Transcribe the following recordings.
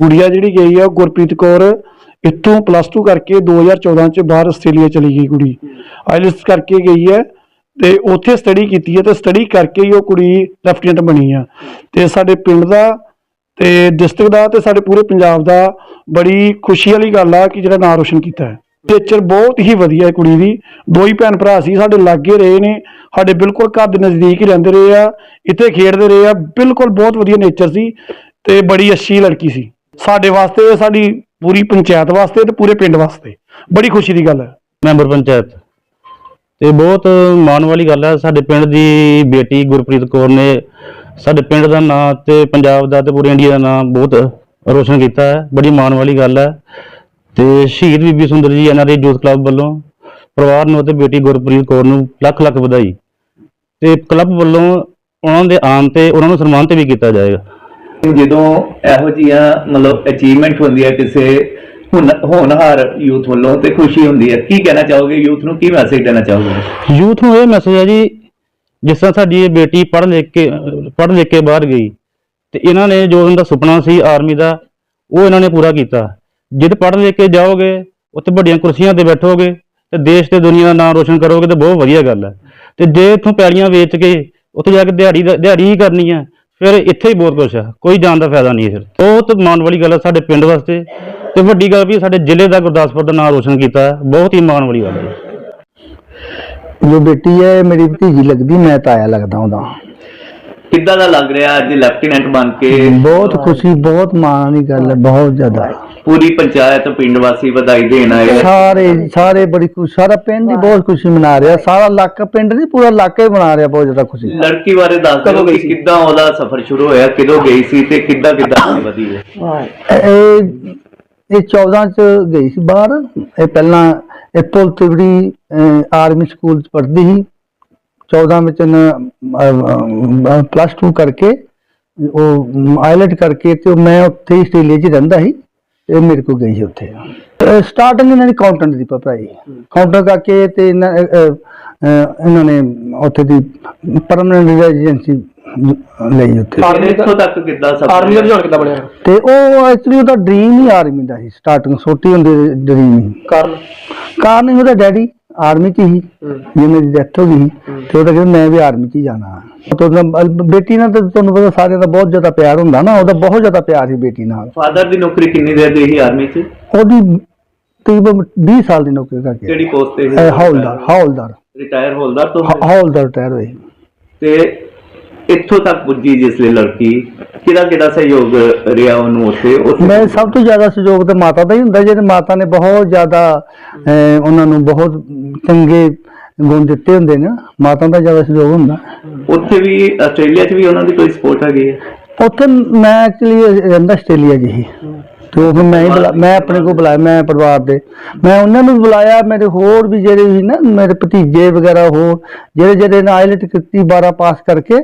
ਗੁੜੀਆ ਜਿਹੜੀ ਗਈ ਆ ਉਹ ਗੁਰਪ੍ਰੀਤ ਕੌਰ ਇੱਥੋਂ ਪਲੱਸ 2 ਕਰਕੇ 2014 ਚ ਬਾਹਰ ਆਸਟ੍ਰੇਲੀਆ ਚਲੀ ਗਈ ਕੁੜੀ। ਆਈਲੈਟਸ ਕਰਕੇ ਗਈ ਹੈ ਤੇ ਉੱਥੇ ਸਟੱਡੀ ਕੀਤੀ ਹੈ ਤੇ ਸਟੱਡੀ ਕਰਕੇ ਹੀ ਉਹ ਕੁੜੀ ਲੈਫਟੀਨੈਂਟ ਬਣੀ ਆ। ਤੇ ਸਾਡੇ ਪਿੰਡ ਦਾ ਤੇ ਡਿਸਟ੍ਰਿਕਟ ਦਾ ਤੇ ਸਾਡੇ ਪੂਰੇ ਪੰਜਾਬ ਦਾ ਬੜੀ ਖੁਸ਼ੀ ਵਾਲੀ ਗੱਲ ਆ ਕਿ ਜਿਹੜਾ ਨਾਂ ਰੋਸ਼ਨ ਕੀਤਾ ਹੈ। ਨੇਚਰ ਬਹੁਤ ਹੀ ਵਧੀਆ ਹੈ ਕੁੜੀ ਦੀ। ਦੋ ਹੀ ਭੈਣ ਭਰਾ ਸੀ, ਸਾਡੇ ਲਾਗੇ ਰਹੇ ਨੇ। ਸਾਡੇ ਬਿਲਕੁਲ ਘਰ ਦੇ ਨਜ਼ਦੀਕ ਹੀ ਰਹਿੰਦੇ ਰਹੇ ਆ। ਇੱਥੇ ਖੇਡਦੇ ਰਹੇ ਆ। ਬਿਲਕੁਲ ਬਹੁਤ ਵਧੀਆ ਨੇਚਰ ਸੀ ਤੇ ਬੜੀ ਅੱਛੀ ਲੜਕੀ ਸੀ। ਸਾਡੇ ਵਾਸਤੇ ਸਾਡੀ ਪੂਰੀ ਪੰਚਾਇਤ ਵਾਸਤੇ ਤੇ ਪੂਰੇ ਪਿੰਡ ਵਾਸਤੇ। ਬੜੀ ਖੁਸ਼ੀ ਦੀ ਗੱਲ ਹੈ। ਮੈਂਬਰ ਪੰਚਾਇਤ। ਤੇ ਬਹੁਤ ਮਾਣ ਵਾਲੀ ਗੱਲ ਹੈ, ਸਾਡੇ ਪਿੰਡ ਦੀ ਬੇਟੀ ਗੁਰਪ੍ਰੀਤ ਕੌਰ ਨੇ ਸਾਡੇ ਪਿੰਡ ਦਾ ਨਾਂ ਤੇ ਪੰਜਾਬ ਦਾ ਤੇ ਪੂਰੇ ਇੰਡੀਆ ਦਾ ਨਾਂ ਬਹੁਤ ਰੋਸ਼ਨ ਕੀਤਾ ਹੈ। ਬੜੀ ਮਾਣ ਵਾਲੀ ਗੱਲ ਹੈ। ਤੇ ਸ਼ਹੀਦ ਬੀਬੀ ਸੁੰਦਰ ਜੀ ਐਨਆਰਏ ਯੂਥ ਕਲੱਬ ਵੱਲੋਂ ਪਰਿਵਾਰ ਨੂੰ ਅਤੇ ਬੇਟੀ ਗੁਰਪ੍ਰੀਤ ਕੌਰ ਨੂੰ ਲੱਖ ਲੱਖ ਵਧਾਈ। ਤੇ ਕਲੱਬ ਵੱਲੋਂ ਉਹਨਾਂ ਦੇ ਆਉਣ ਤੇ ਉਹਨਾਂ ਨੂੰ ਸਨਮਾਨਿਤ ਵੀ ਕੀਤਾ ਜਾਏਗਾ। ਜਦੋਂ ਇਹੋ ਜੀਆਂ ਮਤਲਬ ਅਚੀਵਮੈਂਟ ਹੁੰਦੀ ਹੈ ਕਿਸੇ ਹੋਣਹਾਰ ਯੂਥ ਵੱਲੋਂ ਤੇ ਖੁਸ਼ੀ ਹੁੰਦੀ ਹੈ, ਕੀ ਕਹਿਣਾ ਚਾਹੋਗੇ? ਯੂਥ ਨੂੰ ਕੀ ਮੈਸੇਜ ਦੇਣਾ ਚਾਹੋਗੇ? ਯੂਥ ਨੂੰ ਇਹ ਮੈਸੇਜ ਹੈ ਜੀ, ਜਿਸ ਤਰ੍ਹਾਂ ਸਾਡੀ ਇਹ ਬੇਟੀ ਪੜ੍ਹ ਲਿਖ ਕੇ, ਪੜ੍ਹ ਲਿਖ ਕੇ ਬਾਹਰ ਗਈ, ਤੇ ਇਹਨਾਂ ਨੇ ਜੋ ਉਹਨਾਂ ਦਾ ਸੁਪਨਾ ਸੀ ਆਰਮੀ ਦਾ, ਉਹ ਇਹਨਾਂ ਨੇ ਪੂਰਾ ਕੀਤਾ। ਜਦ ਪੜ੍ਹ ਲਿਖ ਕੇ ਜਾਓਗੇ, ਉੱਥੇ ਵੱਡੀਆਂ ਕੁਰਸੀਆਂ ਤੇ ਬੈਠੋਗੇ, ਤੇ ਦੇਸ਼ ਤੇ ਦੁਨੀਆ ਦਾ ਨਾਮ ਰੋਸ਼ਨ ਕਰੋਗੇ, ਤੇ ਬਹੁਤ ਵਧੀਆ ਗੱਲ ਹੈ। ਤੇ ਜੇ ਇੱਥੋਂ ਪੈਲੀਆਂ ਵੇਚ ਕੇ ਉੱਥੇ ਜਾ ਕੇ ਦਿਹਾੜੀ ਦਾ- ਦਿਹਾੜੀ ਹੀ ਕਰਨੀ ਹੈ ਫਿਰ ਇੱਥੇ ਹੀ ਬਹੁਤ ਕੁਛ ਹੈ ਕੋਈ ਜਾਣ ਦਾ ਫਾਇਦਾ ਨਹੀਂ ਹੈ ਫਿਰ। ਬਹੁਤ ਮਾਣ ਵਾਲੀ ਗੱਲ ਹੈ ਸਾਡੇ ਪਿੰਡ ਵਾਸਤੇ ਤੇ ਵੱਡੀ ਗੱਲ ਵੀ ਸਾਡੇ ਜ਼ਿਲ੍ਹੇ ਦਾ ਗੁਰਦਾਸਪੁਰ ਦਾ ਨਾਮ ਰੋਸ਼ਨ ਕੀਤਾ ਹੈ ਬਹੁਤ ਹੀ ਮਾਣ ਵਾਲੀ ਗੱਲ ਹੈ ਜੋ ਬੇਟੀ ਹੈ ਇਹ ਮੇਰੀ ਭਤੀਜੀ ਲੱਗਦੀ ਮੈਂ ਤਾਇਆ ਲੱਗਦਾ ਉਹਦਾ। ਕਿੱਦਾਂ ਦਾ ਲੱਗ ਰਿਹਾ ਅੱਜ ਲੈਫਟੀਨੈਂਟ ਬਣ ਕੇ? ਬਹੁਤ ਖੁਸ਼ੀ ਬਹੁਤ ਮਾਣ ਦੀ ਗੱਲ ਹੈ ਬਹੁਤ ਜ਼ਿਆਦਾ। ਪੂਰੀ ਪੰਚਾਇਤ ਪਿੰਡ ਵਾਸੀ ਵਧਾਈ ਦੇਣ ਆਏ ਆ। ਸਾਰੇ ਸਾਰੇ ਬੜੀ ਖੁਸ਼ੀ ਸਾਰਾ ਪਿੰਡ ਹੀ ਬਹੁਤ ਖੁਸ਼ੀ ਮਨਾ ਰਿਹਾ। ਸਾਰਾ ਇਲਾਕਾ ਪਿੰਡ ਨਹੀਂ ਪੂਰਾ ਇਲਾਕਾ ਹੀ ਮਨਾ ਰਿਹਾ ਬਹੁਤ ਜ਼ਿਆਦਾ ਖੁਸ਼ੀ। ਲੜਕੀ ਬਾਰੇ ਦੱਸ ਦਿਓ ਕਿ ਕਿੱਦਾਂ ਉਹਦਾ ਸਫ਼ਰ ਸ਼ੁਰੂ ਹੋਇਆ ਕਿਦੋਂ ਗਈ ਸੀ ਤੇ ਕਿੱਦਾਂ ਕਿੱਦਾਂ ਅੱਗੇ ਵਧੀ ਹੈ? ਇਹ ਇਹ 14 ਚ ਗਈ ਸੀ ਬਾਹਰ। ਇਹ ਪਹਿਲਾਂ ਇਹ ਪੁਲ ਤਿਵੜੀ ਆਰਮੀ ਸਕੂਲ ਚ ਪੜ੍ਹਦੀ ਸੀ। 14 ਵਿੱਚ ਪਲੱਸ 2 ਕਰਕੇ ਉਹ ਆਇਲਟ ਕਰਕੇ ਤੇ ਉਹ ਮੈਂ ਉੱਥੇ ਹੀ ਆਸਟ੍ਰੇਲੀਆ 'ਚ ਹੀ ਰਹਿੰਦਾ ਸੀ। ਇਹ ਮੇਰੇ ਕੋਲ ਗਈ ਸੀ ਉੱਥੇ। ਸਟਾਰਟਿੰਗ ਇਹਨਾਂ ਦੀ ਅਕਾਊਂਟੈਂਟ ਦੀ ਪੜ੍ਹਾਈ ਅਕਾਊਂਟੈਂਟ ਕਰਕੇ ਤੇ ਇਹਨਾਂ ਨੇ ਉੱਥੇ ਦੀ ਪਰਮਨੈਂਟ ਰੈਜ਼ੀਡੈਂਸੀ ਲਈ ਉੱਥੇ। ਤੱਕ ਕਿੱਦਾਂ ਆਰਮੀ ਦਾ ਕਿੱਦਾਂ ਬਣਿਆ? ਤੇ ਉਹ ਐਕਚੁਅਲੀ ਉਹਦਾ ਡ੍ਰੀਮ ਹੀ ਆਰਮੀ ਦਾ ਸੀ ਸਟਾਰਟਿੰਗ ਛੋਟੀ ਹੁੰਦੀ ਡ੍ਰੀਮ ਕਾਰਨ? ਕਾਰਨ ਹੀ ਉਹਦਾ ਡੈਡੀ ਆਰਮੀ 'ਚ ਹੀ ਜੇ ਮੇਰੀ ਡੈਥ ਹੋ ਗਈ ਤੇ ਉਹਦਾ ਕਹਿੰਦਾ ਮੈਂ ਵੀ ਆਰਮੀ 'ਚ ਹੀ ਜਾਣਾ। ਤੇ ਬੇਟੀ ਨਾਲ ਤਾਂ ਤੁਹਾਨੂੰ ਪਤਾ ਸਾਰਿਆਂ ਦਾ ਬਹੁਤ ਜ਼ਿਆਦਾ ਪਿਆਰ ਹੁੰਦਾ ਨਾ ਉਹਦਾ ਬਹੁਤ ਜ਼ਿਆਦਾ ਪਿਆਰ ਸੀ ਬੇਟੀ ਨਾਲ। ਫਾਦਰ ਦੀ ਨੌਕਰੀ ਕਿੰਨੀ ਦੇਰ ਦੀ ਸੀ ਆਰਮੀ 'ਚ? ਉਹਦੀ ਤਕਰੀਬਨ 20 ਸਾਲ ਦੀ ਨੌਕਰੀ ਕਰਕੇ। ਕਿਹੜੀ ਪੋਸਟ ਤੇ ਇਹ ਹੌਲਦਾਰ ਹੌਲਦਾਰ। ਰਿਟਾਇਰ ਹੌਲਦਾਰ ਤੋਂ ਹੌਲਦਾਰ ਰਿਟਾਇਰ ਹੋਏ। ਤੇ ਇੱਥੋਂ ਤੱਕ ਪੁੱਜੀ ਜਿਸ ਲਈ ਲੜਕੀ? ਕਿਹਦਾ ਕਿਹਦਾ ਸਹਿਯੋਗ ਰਿਹਾ ਉਹਨੂੰ ਉੱਥੇ? ਮੈਂ ਸਭ ਤੋਂ ਜ਼ਿਆਦਾ ਸਹਿਯੋਗ ਤਾਂ ਮਾਤਾ ਦਾ ਹੀ ਹੁੰਦਾ ਜਿਹਦੇ ਮਾਤਾ ਨੇ ਬਹੁਤ ਜ਼ਿਆਦਾ ਉਹਨਾਂ ਨੂੰ ਬਹੁਤ ਚੰਗੇ ਗੁਣ ਦਿੱਤੇ ਹੁੰਦੇ ਨੇ ਮਾਤਾ ਦਾ ਜ਼ਿਆਦਾ ਸਹਿਯੋਗ ਹੁੰਦਾ। ਉੱਥੇ ਵੀ ਆਸਟ੍ਰੇਲੀਆ 'ਚ ਵੀ ਉਹਨਾਂ ਦੀ ਕੋਈ ਸਪੋਰਟ ਹੈਗੀ ਹੈ ਉੱਥੇ ਮੈਂ ਐਕਚੁਅਲੀ ਰਹਿੰਦਾ ਆਸਟ੍ਰੇਲੀਆ 'ਚ ਹੀ। ਤੇ ਉਹ ਫਿਰ ਮੈਂ ਹੀ ਬੁਲਾ ਮੈਂ ਆਪਣੇ ਕੋਲ ਬੁਲਾਇਆ ਮੈਂ ਪਰਿਵਾਰ ਦੇ। ਮੈਂ ਉਹਨਾਂ ਨੂੰ ਬੁਲਾਇਆ ਮੇਰੇ ਹੋਰ ਵੀ ਜਿਹੜੇ ਸੀ ਨਾ ਮੇਰੇ ਭਤੀਜੇ ਵਗੈਰਾ ਹੋਰ ਜਿਹੜੇ ਜਿਹੜੇ ਨੇ ਆਇਲਟ ਕੀਤੀ 12 ਪਾਸ ਕਰਕੇ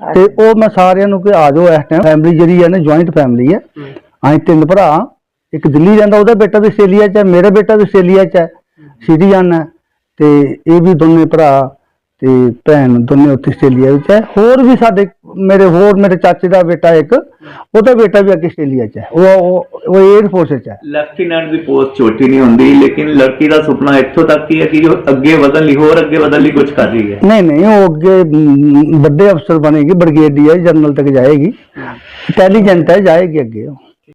ਤੇ ਉਹ ਮੈਂ ਸਾਰਿਆਂ ਨੂੰ ਕਿ ਆ ਜਾਓ ਇਸ ਟਾਈਮ ਫੈਮਿਲੀ ਜਿਹੜੀ ਹੈ ਨਾ ਜੁਆਇੰਟ ਫੈਮਿਲੀ ਹੈ ਅਸੀਂ ਤਿੰਨ ਭਰਾ ਇੱਕ ਦਿੱਲੀ ਰਹਿੰਦਾ ਉਹਦਾ ਬੇਟਾ ਵੀ ਆਸਟ੍ਰੇਲੀਆ 'ਚ ਹੈ ਮੇਰਾ ਬੇਟਾ ਵੀ ਆਸਟ੍ਰੇਲੀਆ 'ਚ ਹੈ ਸਿਟੀਜ਼ਨ ਹੈ ਤੇ ਇਹ ਵੀ ਦੋਨੇ ਭਰਾ ਤੇ ਭੈਣ ਦੋਨੇ ਉੱਥੇ ਆਸਟ੍ਰੇਲੀਆ ਵਿੱਚ ਹੈ। ਹੋਰ ਵੀ ਸਾਡੇ ਮੇਰੇ ਹੋਰ ਮੇਰੇ ਚਾਚੇ ਦਾ ਬੇਟਾ ਇੱਕ ਉਹਦਾ ਬੇਟਾ ਵੀ ਅੱਗੇ ਆਸਟ੍ਰੇਲੀਆ 'ਚ ਹੈ। ਉਹ ਉਹ 에ਅਰ ਫੋਰਸ 'ਚ ਹੈ। ਲੈਫਟੀਨੈਂਟ ਦੀ ਪੋਸਟ ਛੋਟੀ ਨਹੀਂ ਹੁੰਦੀ ਲੇਕਿਨ ਲੜਕੀ ਦਾ ਸੁਪਨਾ ਇੱਥੋਂ ਤੱਕ ਹੀ ਹੈ ਕਿ ਉਹ ਅੱਗੇ ਵਧਣ ਲਈ ਹੋਰ ਅੱਗੇ ਵਧਣ ਲਈ ਕੁਝ ਕਰ ਰਹੀ ਹੈ। ਨਹੀਂ ਨਹੀਂ ਉਹ ਅੱਗੇ ਵੱਡੇ ਅਫਸਰ ਬਣੇਗੀ ਬ੍ਰਿਗੇਡੀਅਰ ਜਨਰਲ ਤੱਕ ਜਾਏਗੀ। ਇੰਟੈਲੀਜੈਂਟ ਹੈ ਜਾਏਗੀ ਅੱਗੇ ਉਹ।